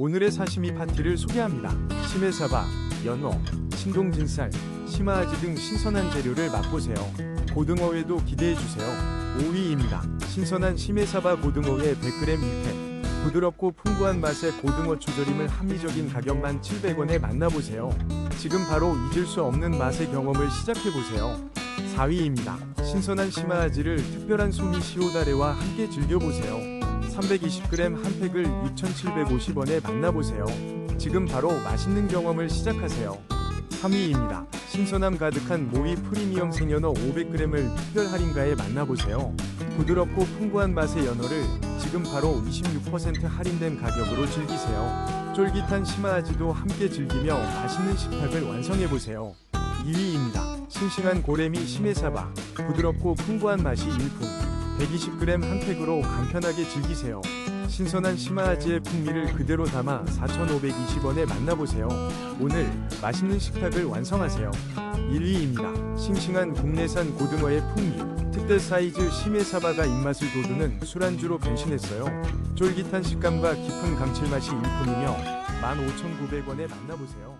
오늘의 사시미 파티를 소개합니다. 심해사바, 연어, 신동진살, 심화아지 등 신선한 재료를 맛보세요. 고등어회도 기대해주세요. 5위입니다. 신선한 심해사바 고등어회 100g 1팩. 부드럽고 풍부한 맛의 고등어 초절임을 합리적인 가격만 700원에 만나보세요. 지금 바로 잊을 수 없는 맛의 경험을 시작해보세요. 4위입니다. 신선한 심화아지를 특별한 소미 시오다레와 함께 즐겨보세요. 320g 한 팩을 6,750원에 만나보세요. 지금 바로 맛있는 경험을 시작하세요. 3위입니다. 신선함 가득한 모이 프리미엄 생연어 500g을 특별 할인가에 만나보세요. 부드럽고 풍부한 맛의 연어를 지금 바로 26% 할인된 가격으로 즐기세요. 쫄깃한 심화아지도 함께 즐기며 맛있는 식탁을 완성해보세요. 2위입니다. 싱싱한 고래미 심해사바 부드럽고 풍부한 맛이 일품 120g 한 팩으로 간편하게 즐기세요. 신선한 심화아지의 풍미를 그대로 담아 4,520원에 만나보세요. 오늘 맛있는 식탁을 완성하세요. 1위입니다. 싱싱한 국내산 고등어의 풍미 특대 사이즈 심해 사바가 입맛을 돋우는 술안주로 변신했어요. 쫄깃한 식감과 깊은 감칠맛이 일품이며 15,900원에 만나보세요.